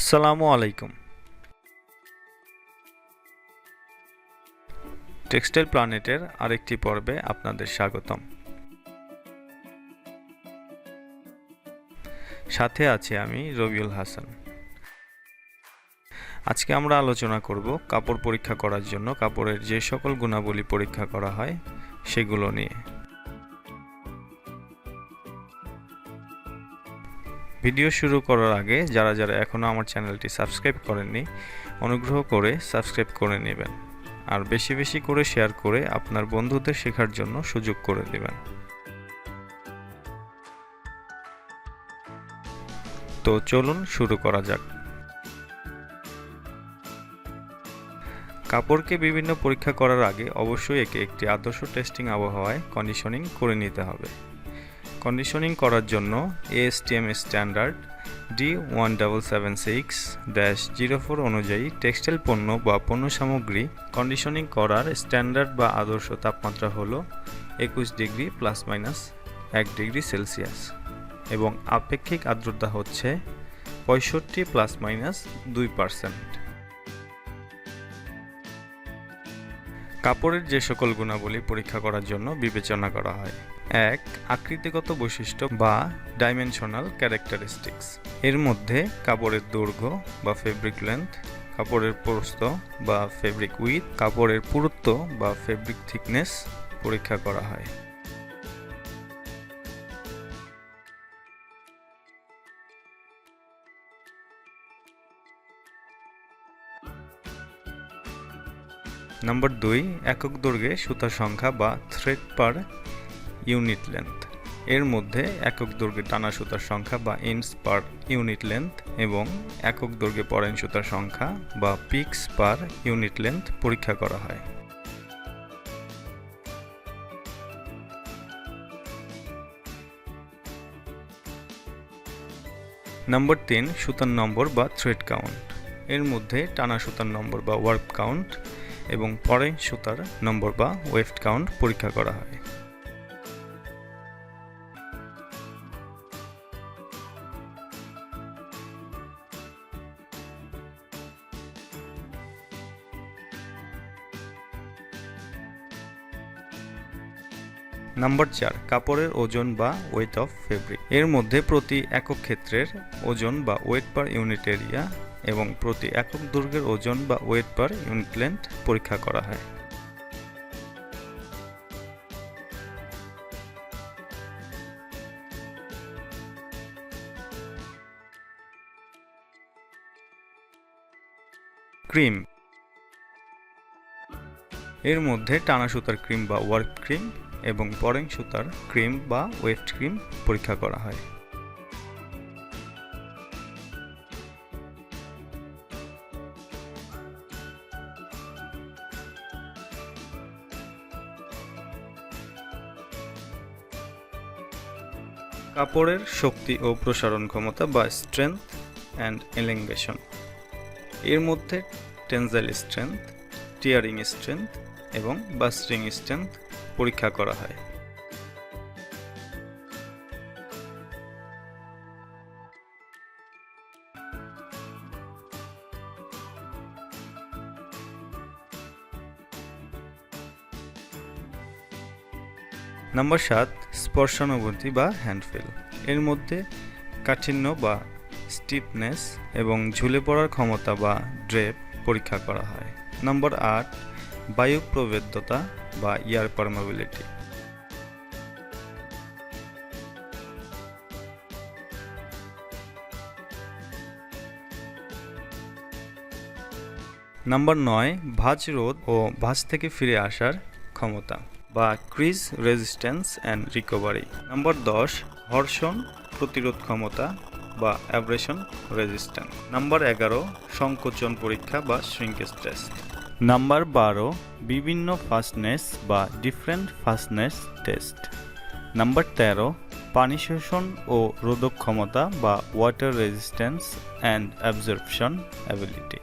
আসসালামু আলাইকুম। টেক্সটাইল প্ল্যানেটের আরেকটি পর্বে আপনাদের স্বাগতম। সাথে আছে আমি রবিউল হাসান। আজকে আমরা আলোচনা করব কাপড় পরীক্ষা করার জন্য, কাপড়ের যে সকল গুণাবলী পরীক্ষা করা হয়, সেগুলো নিয়ে। ভিডিও শুরু করার আগে যারা যারা এখনও আমার চ্যানেলটি সাবস্ক্রাইব করেননি, অনুগ্রহ করে সাবস্ক্রাইব করে নেবেন। আর বেশি বেশি করে শেয়ার করে আপনার বন্ধুদের শেখার জন্য সুযোগ করে দেবেন তো চলুন শুরু করা যাক। কাপড়কে বিভিন্ন পরীক্ষা করার আগে অবশ্যই একে একটি আদর্শ টেস্টিং আবহাওয়ায় কন্ডিশনিং করে নিতে হবে। কন্ডিশনিং করার জন্য ASTM standard D one double seven six dash zero four অনুযায়ী টেক্সটাইল পণ্য বা পণ্য সামগ্রী কন্ডিশনিং করার স্ট্যান্ডার্ড বা আদর্শ তাপমাত্রা হল একুশ ডিগ্রি প্লাস মাইনাস এক ডিগ্রি সেলসিয়াস এবং আপেক্ষিক আর্দ্রতা হচ্ছে পঁয়ষট্টি প্লাস মাইনাস দুই পার্সেন্ট কাপড়ের যে সকল গুণাবলী পরীক্ষা করার জন্য বিবেচনা করা হয়। এক, আকৃতিগত বৈশিষ্ট্য বা ডাইমেনশনাল ক্যারেক্টারিস্টিক্স এর মধ্যে কাপড়ের দৈর্ঘ্য বা ফেব্রিক লেন্থ কাপড়ের প্রস্থ বা ফেব্রিক উইথ কাপড়ের পুরুত্ব বা ফেব্রিক থিকনেস পরীক্ষা করা হয়। নম্বর দুই, একক দৈর্ঘ্যে সুতার সংখ্যা বা থ্রেড পার ইউনিট লেন্থ এর মধ্যে একক দৈর্ঘ্যে টানা সুতার সংখ্যা বা ইঞ্চ পার ইউনিট লেন্থ এবং একক দৈর্ঘ্যে পরেন সুতার সংখ্যা বা পিক্স পার ইউনিট লেন্থ পরীক্ষা করা হয়। নম্বর তিন, সুতার নম্বর বা থ্রেড কাউন্ট এর মধ্যে টানা সুতার নম্বর বা ওয়ার্ক কাউন্ট এবং পরে সুতার নম্বর বা ওয়েফট কাউন্ট পরীক্ষা করা হয়। নাম্বার চার, কাপড়ের ওজন বা ওয়েট অফ ফেব্রিক এর মধ্যে প্রতি একক ক্ষেত্রের ওজন বা ওয়েট পার ইউনিট এরিয়া এবং প্রতি একক দৈর্ঘ্যের ওজন বা ওয়েট পার ইউনিট লেন্থ পরীক্ষা করা হয়। ক্রিম। এর মধ্যে টানা সুতার ক্রিম বা ওয়ার্ক ক্রিম এবং পরেং সুতার ক্রিম বা ওয়েফট ক্রিম পরীক্ষা করা হয়। কাপড়ের শক্তি ও প্রসারণ ক্ষমতা বা স্ট্রেংথ অ্যান্ড এলিঙ্গেশন এর মধ্যে টেনজাইল স্ট্রেংথ টিয়ারিং স্ট্রেংথ এবং বাস্টিং স্ট্রেংথ পরীক্ষা করা হয়। নাম্বার সাত, স্পর্শানুভূতি বা হ্যান্ডফিল এর মধ্যে কাঠিন্য বা স্টিফনেস এবং ঝুলে পড়ার ক্ষমতা বা ড্রেপ পরীক্ষা করা হয়। নম্বর আট বায়ু প্রবেদ্যতা বা ইয়ার পারমাবিলিটি নাম্বার নয়, ভাঁজ রোধ ও ভাঁজ থেকে ফিরে আসার ক্ষমতা। বা crease resistance and recovery. Number দশ, হর্ষণ প্রতিরোধ ক্ষমতা বা অ্যাব্রেশন রেজিস্ট্যান্স। নাম্বার এগারো, সংকোচন পরীক্ষা বা শ্রিঙ্কেজ টেস্ট নাম্বার বারো, বিভিন্ন ফাস্টনেস বা ডিফারেন্ট ফাস্টনেস টেস্ট নাম্বার তেরো, পানি শোষণ ও রোধক ক্ষমতা বা water resistance and absorption ability